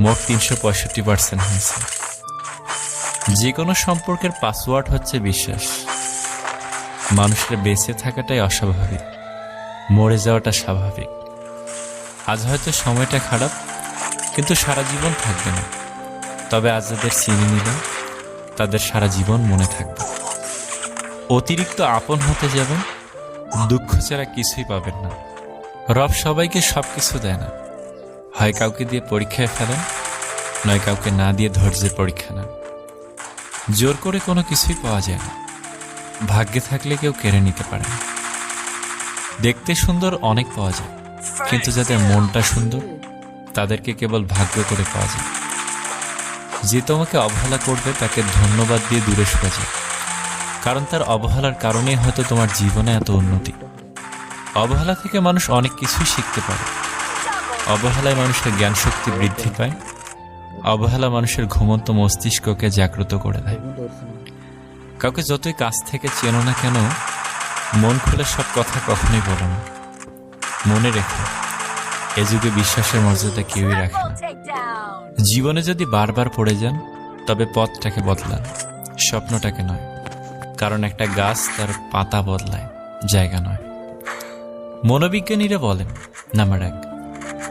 মোট তিনশো পঁয়ষট্টি পার্সেন্ট হয়েছে। যে কোনো সম্পর্কের পাসওয়ার্ড হচ্ছে বিশ্বাস। মানুষের বেঁচে থাকাটাই অস্বাভাবিক, মরে যাওয়াটা স্বাভাবিক। আজ হয়তো সময়টা খারাপ, কিন্তু সারা জীবন থাকবে না। তবে আজ যাদের চিনি নিল তাদের সারা জীবন মনে থাকবে। অতিরিক্ত আপন হতে যাবেন, দুঃখ ছাড়া কিছুই পাবেন না। রব সবাইকে সব কিছু দেয় না। হয় কাউকে দিয়ে পরীক্ষায় ফেলেন, নয় কাউকে না দিয়ে ধৈর্যের পরীক্ষা নেন। জোর করে কোনো কিছুই পাওয়া যায় না। ভাগ্যে থাকলে কেউ কেড়ে নিতে পারে না। দেখতে সুন্দর অনেক পাওয়া যায়, কিন্তু যাদের মনটা সুন্দর, তাদেরকে কেবল ভাগ্য করে পাওয়া যায়। যে তোমাকে অবহেলা করবে, তাকে ধন্যবাদ দিয়ে দূরে সরে যায় কারণ তার অবহেলার কারণেই হয়তো তোমার জীবনে এত উন্নতি। অবহেলা থেকে মানুষ অনেক কিছুই শিখতে পারে। অবহেলায় মানুষের জ্ঞান শক্তি বৃদ্ধি পায় অবহেলা মানুষের ঘুমন্ত মস্তিষ্ককে জাগ্রত করে দেয়। কাউকে যতই কাছ থেকে চেনো না কেন, মন খুলে সব কথা কখনোই বলো না। মনে রেখো, এ যুগে বিশ্বাসের মর্যাদা কেউই রাখে না। জীবনে যদি বারবার পড়ে যান, তবে পথটাকে বদলান, স্বপ্নটাকে নয়। কারণ একটা গাছ তার পাতা বদলায়, জায়গা নয়। মনোবিজ্ঞানীরা বলেন, নাম্বার এক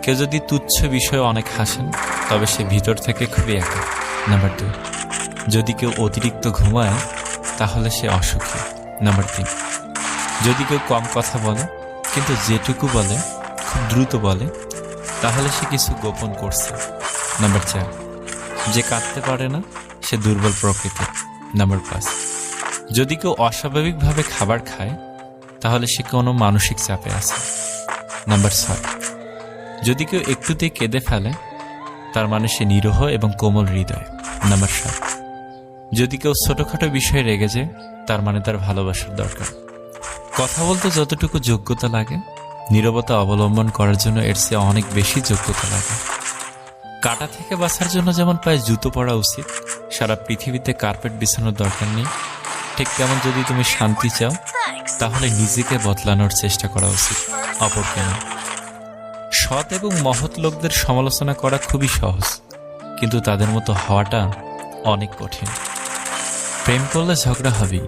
কেউ যদি তুচ্ছ বিষয়ে অনেক হাসেন, তবে সে ভিতর থেকে খুবই একা। নাম্বার দুই যদি কেউ অতিরিক্ত ঘুমায়, তাহলে সে অসুখী। নাম্বার তিন যদি কেউ কম কথা বলে, কিন্তু যেটুকু বলে, খুব দ্রুত বলে, তাহলে সে কিছু গোপন করছে। নাম্বার চার, যে কাঁদতে পারে না, সে দুর্বল প্রকৃতির নাম্বার পাঁচ, যদি কেউ অস্বাভাবিকভাবে খাবার খায়, তাহলে সে কোনো মানসিক চাপে আছে। নাম্বার ছয় যদি কেউ একটুতেই কেঁদে ফেলে, তার মানে সে নিরহ এবং কোমল হৃদয়। নাম্বার সাত। যদি কেউ ছোটখাটো বিষয়ে রেগে যায়, তার মানে তার ভালোবাসার দরকার। কথা বলতে যতটুকু যোগ্যতা লাগে, নীরবতা অবলম্বন করার জন্য এর চেয়ে অনেক বেশি যোগ্যতা লাগে। কাটা থেকে বাঁচার জন্য যেমন পায়ে জুতো পরা উচিত, সারা পৃথিবীতে কার্পেট বিছানোর দরকার নেই। ঠিক তেমন যদি তুমি শান্তি চাও, তাহলে নিজেকে বদলানোর চেষ্টা করা উচিত, অপরকে না সৎ এবং মহৎ লোকদের সমালোচনা করা খুবই সহজ, কিন্তু তাদের মতো হওয়াটা অনেক কঠিন। প্রেম করলে ঝগড়া হবেই।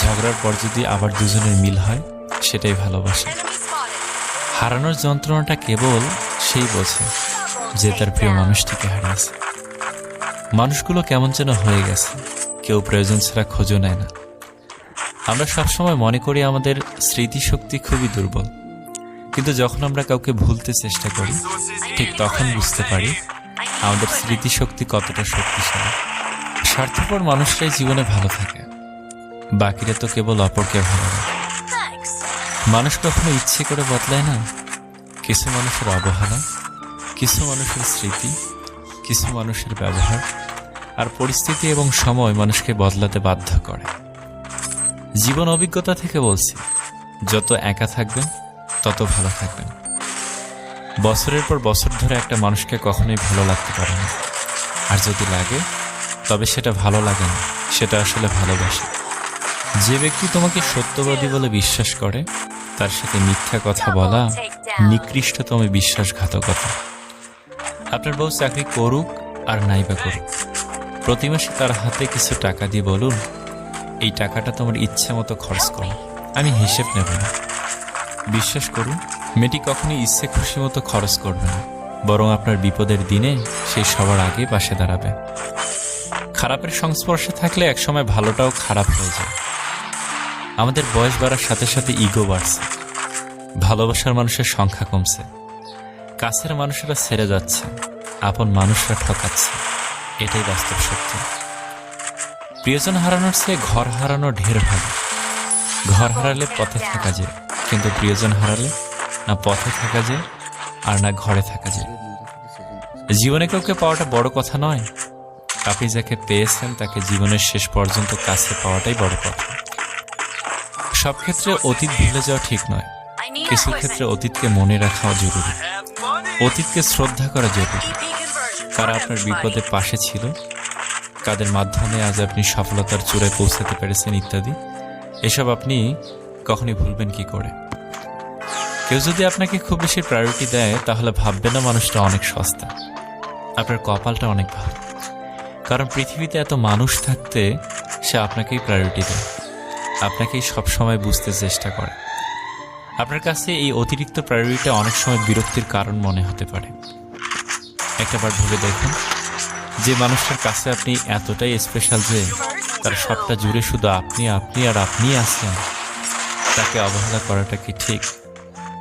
ঝগড়ার পর যদি আবার দুজনের মিল হয়, সেটাই ভালোবাসা। হারানোর যন্ত্রণাটা কেবল সেই বোঝে যে তার প্রিয় মানুষটিকে হারিয়েছে। মানুষগুলো কেমন যেন হয়ে গেছে, কেউ প্রয়োজন ছাড়া খোঁজও নেয় না। আমরা সবসময় মনে করি আমাদের স্মৃতিশক্তি খুবই দুর্বল। কিন্তু যখন আমরা কাউকে ভুলতে চেষ্টা করি, ঠিক তখন বুঝতে পারি আমাদের স্মৃতিশক্তি কতটা শক্তিশালী। স্বার্থপর মানুষরাই জীবনে ভালো থাকে, বাকিরা তো কেবল অপরকে ভালো লাগে মানুষ কখনো ইচ্ছে করে বদলায় না। কিছু মানুষের অবহেলা, কিছু মানুষের স্মৃতি, কিছু মানুষের ব্যবহার আর পরিস্থিতি এবং সময় মানুষকে বদলাতে বাধ্য করে। জীবন অভিজ্ঞতা থেকে বলছি, যত একা থাকবেন তত ভালো থাকবেন বছরের পর বছর ধরে একটা মানুষকে কখনোই ভালো লাগতে পারে না। আর যদি লাগে তবে সেটা ভালো লাগে না। সেটা আসলে ভালোবাসে। যে ব্যক্তি তোমাকে সত্যবাদী বলে বিশ্বাস করে তার সাথে মিথ্যা কথা বলা নিকৃষ্টতম বিশ্বাসঘাতকতা। আপনার বউ চাকরি করুক আর নাইবা করুক। প্রতি মাসে তার হাতে কিছু টাকা দিয়ে বলুন এই টাকাটা তোমার ইচ্ছে মতো খরচ করো। আমি হিসেব নেব না। বিশ্বাস করুন, মেয়েটি কখনোই ইচ্ছে খুশি মতো খরচ করবে না। বরং আপনার বিপদের দিনে সে সবার আগে পাশে দাঁড়াবে। খারাপের সংস্পর্শে থাকলে একসময় ভালোটাও খারাপ হয়ে যায়। আমাদের বয়স বাড়ার সাথে সাথে ইগো বাড়ছে। ভালোবাসার মানুষের সংখ্যা কমছে। কাছের মানুষেরা ছেড়ে যাচ্ছে। আপন মানুষরা ঠকাচ্ছে। এটাই বাস্তব সত্য। প্রিয়জন হারানোর চেয়ে ঘর হারানো ঢের ভালো। ঘর হারালে পথে থাকা যায়। কিন্তু প্রিয়জন হারালে না পথে থাকা যায় আর না ঘরে থাকা যায়। জীবনে কাউকে পাওয়াটা বড় কথা নয়। আপনি যাকে পেয়েছেন তাকে জীবনের শেষ পর্যন্ত কাছে পাওয়াটাই বড় কথা। সব ক্ষেত্রে অতীত ভুলে যাওয়া ঠিক নয়। কিছু ক্ষেত্রে অতীতকে মনে রাখাও জরুরি। অতীতকে শ্রদ্ধা করা জরুরি। কারা আপনার বিপদে পাশে ছিল? কাদের মাধ্যমে আজ আপনি সফলতার চূড়ায় পৌঁছাতে পেরেছেন ইত্যাদি? এসব আপনি কখনই ভুলবেন কি করে? কেউ যদি আপনাকে খুব বেশি প্রায়োরিটি দেয়, তাহলে ভাববে না মানুষটা অনেক সস্তা। আপনার কপালটা অনেক ভালো। কারণ পৃথিবীতে এত মানুষ থাকতে সে আপনাকেই প্রায়োরিটি দেয়। আপনাকেই সবসময় বুঝতে চেষ্টা করে। আপনার কাছে এই অতিরিক্ত প্রায়োরিটি অনেক সময় বিরক্তির কারণ মনে হতে পারে। একটাবার ভেবে দেখুন, যে মানুষটার কাছে আপনি এতটাই স্পেশাল যে তার সবটা জুড়ে শুধু আপনি আপনি আর আপনি আছেন। তাকে অবহেলা করাটা কি ঠিক?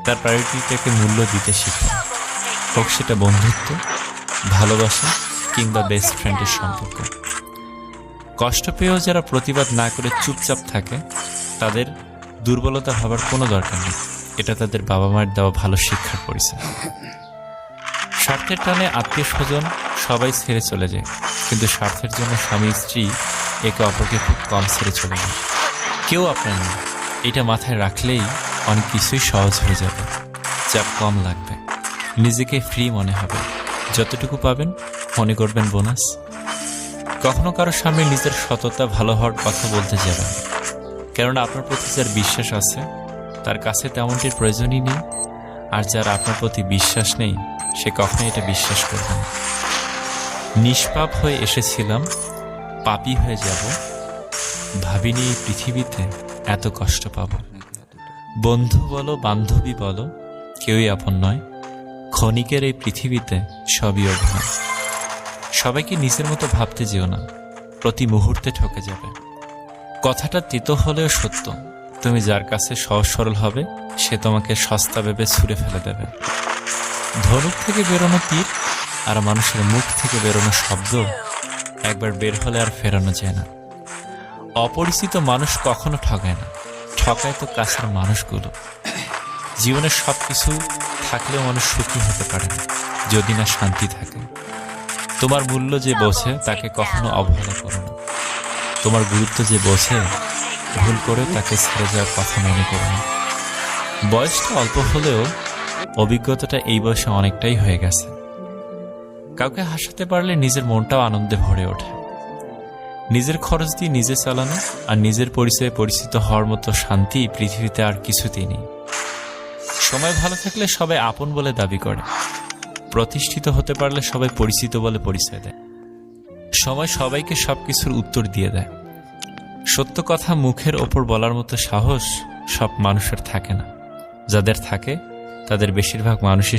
তার প্রায়োরিটিটাকে মূল্য দিতে শিখুন হোক সেটা বন্ধুত্ব, ভালোবাসা কিংবা বেস্ট ফ্রেন্ডের সম্পর্ক। কষ্ট পেয়েও যারা প্রতিবাদ না করে চুপচাপ থাকে, তাদের দুর্বলতা হবার কোনো দরকার নেই। এটা তাদের বাবা মায়ের দেওয়া ভালো শিক্ষার পরিচয়। স্বার্থের টানে আত্মীয় স্বজন সবাই ছেড়ে চলে যায়, কিন্তু স্বার্থের জন্য স্বামী স্ত্রী একে অপরকে খুব কম ছেড়ে চলে যায়। কেউ আপনার নেই। এটা মাথায় রাখলেই অনেক কিছুই সহজ হয়ে যাবে। চাপ কম লাগবে। নিজেকে ফ্রি মনে হবে। যতটুকু পাবেন মনে করবেন বোনাস। কখনো কারও সামনে নিজের সততা ভালো হওয়ার কথা বলতে যাবেন। কেননা আপনার প্রতি যার বিশ্বাস আছে, তার কাছে তেমনটির প্রয়োজনই নেই। আর যার আপনার প্রতি বিশ্বাস নেই, সে কখনোই এটা বিশ্বাস করবে না। নিষ্পাপ হয়ে এসেছিলাম, পাপি হয়ে যাব। ভাবিনি পৃথিবীতে এত কষ্ট পাব। বন্ধু বলো, বান্ধবী বলো, কেউই আপন নয়। ক্ষণিকের এই পৃথিবীতে সবই অভিনয় সবাইকে নিজের মতো ভাবতে যেও না, প্রতি মুহূর্তে ঠকে যাবে। কথাটা তিতো হলেও সত্য, তুমি যার কাছে সহজ সরল হবে, সে তোমাকে সস্তা ভেবে ছুঁড়ে ফেলে দেবে। ধনুক থেকে বেরোনো তীর আর মানুষের মুখ থেকে বেরোনো শব্দ একবার বের হলে আর ফেরানো যায় না। অপরিচিত মানুষ কখনো ঠকায় না। ঠকায় তো কাছের মানুষগুলো। জীবনের সব কিছু থাকলেও মানুষ সুখী হতে পারে না যদি না শান্তি থাকে। তোমার মূল্য যে বোঝে তাকে কখনো অবহেলা করো না। তোমার গুরুত্ব যে বোঝে ভুল করে তাকে ছেড়ে যাওয়ার কথা মনে করো না। বয়সটা অল্প হলেও অভিজ্ঞতাটা এই বয়সে অনেকটাই হয়ে গেছে। কাউকে হাসাতে পারলে নিজের মনটাও আনন্দে ভরে ওঠে। নিজের খরচ দিয়ে নিজে চালানো আর নিজের পরিচয়ে পরিচিত হওয়ার মতো শান্তি পৃথিবীতে আর কিছুতেই নেই। সময় ভালো থাকলে সবাই আপন বলে দাবি করে। প্রতিষ্ঠিত হতে পারলে সবাই পরিচিত বলে পরিচয় দেয়। সময় সবাইকে সবকিছুর উত্তর দিয়ে দেয়। সত্য কথা মুখের ওপর বলার মতো সাহস সব মানুষের থাকে না। যাদের থাকে, তাদের বেশিরভাগ মানুষই